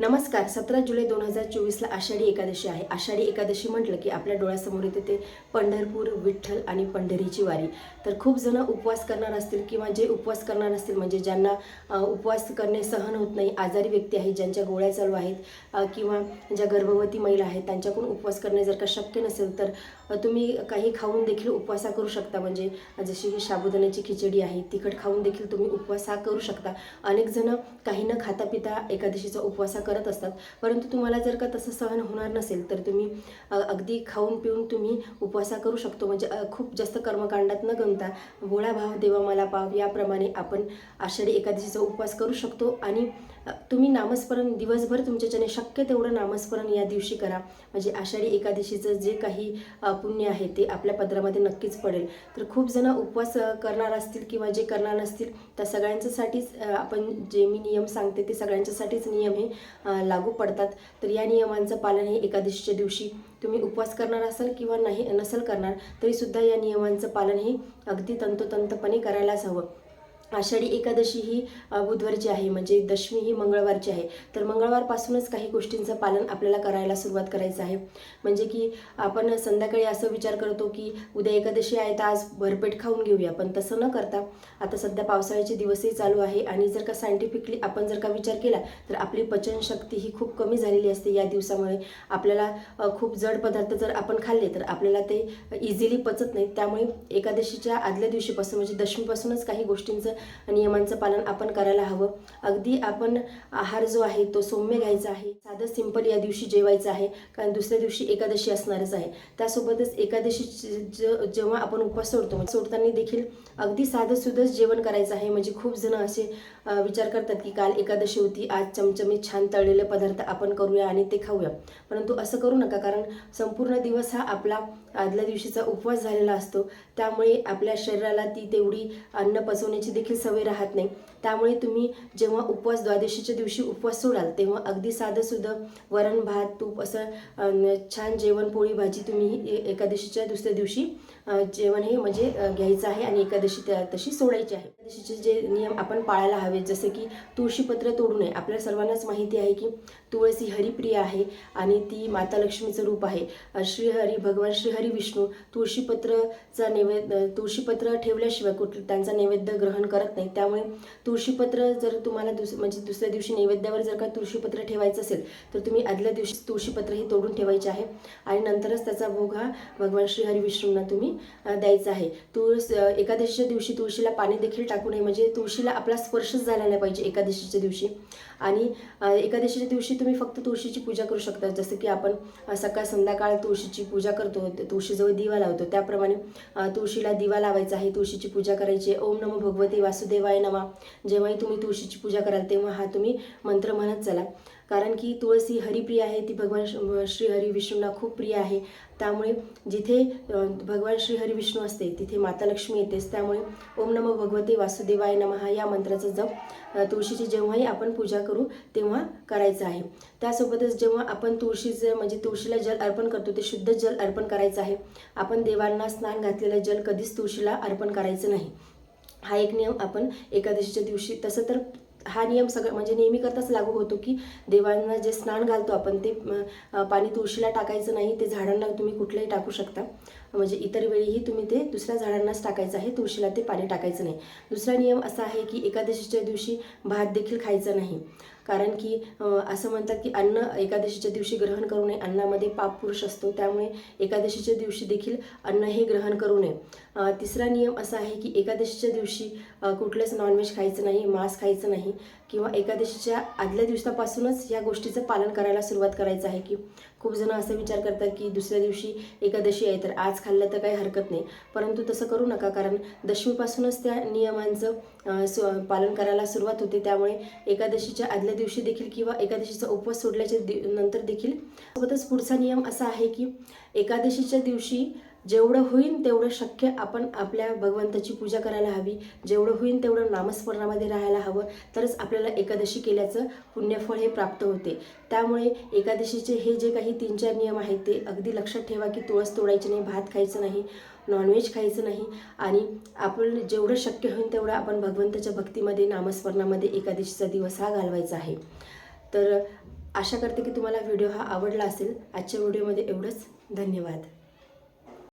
नमस्कार सतरा जुलै दोन हजार चोवीसला आषाढी एकादशी आहे. आषाढी एकादशी म्हटलं की आपल्या डोळ्यासमोर येते ते पंढरपूर विठ्ठल आणि पंढरीची वारी. तर खूप जण उपवास करणार असतील किंवा जे उपवास करणार असतील म्हणजे ज्यांना उपवास करणे सहन होत नाही आजारी व्यक्ती आहेत ज्यांच्या गोळ्या चालू आहेत किंवा ज्या गर्भवती महिला आहेत त्यांच्याकडून उपवास करणे जर का शक्य नसेल तर तुम्ही काही खाऊन देखील उपवासा करू शकता. म्हणजे जशी की साबुदाण्याची खिचडी आहे तिखट खाऊन देखील तुम्ही उपवास हा करू शकता. अनेक जण काही न खाता पिता एकादशीचा उपवासा करत असतात. परंतु तुम्हाला जर का तसं सहन होणार नसेल तर तुम्ही अगदी खाऊन पिऊन तुम्ही उपवासा करू शकतो. म्हणजे खूप जास्त कर्मकांडात न गमता भोळा भाव देवा मला पाव याप्रमाणे आपण आषाढी एकादशीचा उपवास करू शकतो. आणि तुम्ही नामस्मरण दिवसभर तुमच्याच्याने शक्य तेवढं नामस्मरण या दिवशी करा. म्हणजे आषाढी एकादशीचं जे काही पुण्य आहे ते आपल्या पदरामध्ये नक्कीच पडेल. तर खूप जण उपवास करणार असतील किंवा जे करणार नसतील त्या सगळ्यांच्यासाठीच आपण जे मी नियम सांगते ते सगळ्यांच्यासाठीच नियम हे लागू पडतात. तर या नियमांचं पालन हे एकादशीच्या दिवशी तुम्ही उपवास करणार असाल किंवा नाही नसेल करणार तरीसुद्धा या नियमांचं पालन हे अगदी तंतोतंतपणे करायलाच हवं. आषाढी एकादशी ही बुधवारची आहे. म्हणजे दशमी ही मंगळवारची आहे. तर मंगळवारपासूनच काही गोष्टींचं पालन आपल्याला करायला सुरुवात करायचं आहे. म्हणजे की आपण संध्याकाळी असं विचार करतो की उद्या एकादशी आहे तर आज भरपेट खाऊन घेऊया. पण तसं न करता आता सध्या पावसाळ्याचे दिवसही चालू आहे आणि जर का सायंटिफिकली आपण जर का विचार केला तर आपली पचनशक्ती ही खूप कमी झालेली असते या दिवसामुळे. आपल्याला खूप जड पदार्थ जर आपण खाल्ले तर आपल्याला ते इझिली पचत नाहीत त्यामुळे एकादशीच्या आदल्या दिवशीपासून म्हणजे दशमीपासूनच काही गोष्टींचं नियमांचं पालन आपण करायला हवं. अगदी आपण आहार जो आहे तो सौम्य घ्यायचा आहे. साधं सिंपल या दिवशी जेवायचं आहे. कारण दुसऱ्या दिवशी एकादशी असणारच आहे. त्यासोबतच एकादशी ज- जेव्हा आपण उपवास सोडतो म्हणजे सोडताना देखील अगदी साधं सुधंच जेवण करायचं आहे. म्हणजे खूप जण असे विचार करतात की काल एकादशी होती आज चमचमीत छान तळलेले पदार्थ आपण करूया आणि ते खाऊया. परंतु असं करू नका कारण संपूर्ण दिवस हा आपला आदल्या दिवशीचा उपवास झालेला असतो. त्यामुळे आपल्या शरीराला ती तेवढी अन्न पचवण्याची देखील देखील सवय राहत नाही. त्यामुळे तुम्ही जेव्हा उपवास द्वादशीच्या दिवशी उपवास सोडाल तेव्हा अगदी साधं सुधं वरण भात तूप असं छान जेवण पोळी भाजी तुम्ही ए- एकादशीच्या दुसऱ्या दिवशी जेवण हे म्हणजे घ्यायचं आहे आणि एकादशी त्या तशी सोडायची आहे. एकादशीचे जे नियम आपण पाळायला हवे जसे की तुळशीपत्र तोडू नये. आपल्या सर्वांनाच माहिती आहे की तुळस ही हरिप्रिय आहे आणि ती माता लक्ष्मीचं रूप आहे. श्रीहरी भगवान श्रीहरी विष्णू तुळशीपत्रचा नैवेद्य तुळशीपत्र ठेवल्याशिवाय कुठ त्यांचा नैवेद्य ग्रहण करत नाही. त्यामुळे तुळशीपत्र जर तुम्हाला दुस म्हणजे दुसऱ्या दिवशी नैवेद्यावर जर का तुळशीपत्र ठेवायचं असेल तर तुम्ही आदल्या दिवशी तुळशीपत्र हे तोडून ठेवायचे आहे. आणि नंतरच त्याचा भोग हा भगवान श्रीहरी विष्णूंना तुम्ही द्यायचं आहे. तुळस एकादशीच्या दिवशी तुळशीला पाणी देखील टाकू नये. म्हणजे तुळशीला आपला स्पर्शच झाला नाही पाहिजे एकादशीच्या दिवशी. आणि एकादशीच्या दिवशी तुम्ही फक्त तुळशीची पूजा करू शकता. जसं की आपण सकाळ संध्याकाळ तुळशीची पूजा करतो. तुळशीजवळ दिवा लावतो. त्याप्रमाणे तुळशीला दिवा लावायचा आहे. तुळशीची पूजा करायची ओम नमो भगवते वासुदेवाय नमा. जेव्हाही तुम्ही तुळशीची पूजा कराल तेव्हा हा तुम्ही मंत्र म्हणत चला. कारण की तुळसी हरिप्रिय आहे ती भगवान श- श्री हरी विष्णूंना खूप प्रिय आहे. त्यामुळे जिथे भगवान श्री हरी विष्णू असते तिथे माता लक्ष्मी येतेच. त्यामुळे ओम नमो भगवते वासुदेवाय नमः या मंत्राचा जप तुळशीची जेव्हाही आपण पूजा करू तेव्हा करायचं आहे. त्यासोबतच जेव्हा आपण तुळशीचं म्हणजे तुळशीला जल अर्पण करतो ते शुद्ध जल अर्पण करायचं आहे. आपण देवांना स्नान घातलेलं जल कधीच तुळशीला अर्पण करायचं नाही. हा एक नियम आपण एकादशीच्या दिवशी तसं तर हा नियम सगळं म्हणजे नेहमी करताच लागू होतो की देवांना जे स्नान घालतो आपण ते पाणी तुळशीला टाकायचं नाही ते झाडांना तुम्ही कुठलंही टाकू शकता. म्हणजे इतर वेळीही तुम्ही ते दुसऱ्या झाडांनाच टाकायचं आहे तुळशीला ते पाणी टाकायचं नाही. दुसरा नियम असा आहे की एकादशीच्या दिवशी भात देखील खायचा नाही. कारण की असं म्हणतात की अन्न एकादशीच्या दिवशी ग्रहण करू नये. अन्नामध्ये पाप पुरुष असतो. त्यामुळे एकादशीच्या दिवशी देखील अन्न हे ग्रहण करू नये. तिसरा नियम असा आहे की एकादशीच्या दिवशी कुठलंच नॉनव्हेज खायचं नाही मांस खायचं नाही किंवा एकादशीच्या आदल्या दिवसापासूनच या गोष्टीचं पालन करायला सुरुवात करायचं आहे की खूप जण असं विचार करतात की दुसऱ्या दिवशी एकादशी आहे तर आज खाल्लं तर काही हरकत नाही. परंतु तसं करू नका कारण दशमीपासूनच त्या नियमांचं सु पालन करायला सुरुवात होते. त्यामुळे एकादशीच्या आदल्या दिवशी देखील किंवा एकादशीचा उपवास सोडल्याच्या दि नंतर देखील सोबतच पुढचा नियम असा आहे की एकादशीच्या दिवशी जेवढं होईल तेवढं शक्य आपण आपल्या भगवंताची पूजा करायला हवी. जेवढं होईल तेवढं नामस्मरणामध्ये राहायला हवं. तरच आपल्याला एकादशी केल्याचं पुण्यफळ हे प्राप्त होते. त्यामुळे एकादशीचे हे जे काही तीन चार नियम आहेत ते अगदी लक्षात ठेवा की तुळस तोडायची नाही भात खायचं नाही नॉनव्हेज खायचं नाही. आणि आपण जेवढं शक्य होईल तेवढं आपण भगवंताच्या भक्तीमध्ये नामस्मरणामध्ये एकादशीचा दिवस हा घालवायचा आहे. तर आशा करते की तुम्हाला व्हिडिओ हा आवडला असेल. आजच्या व्हिडिओमध्ये एवढंच. धन्यवाद.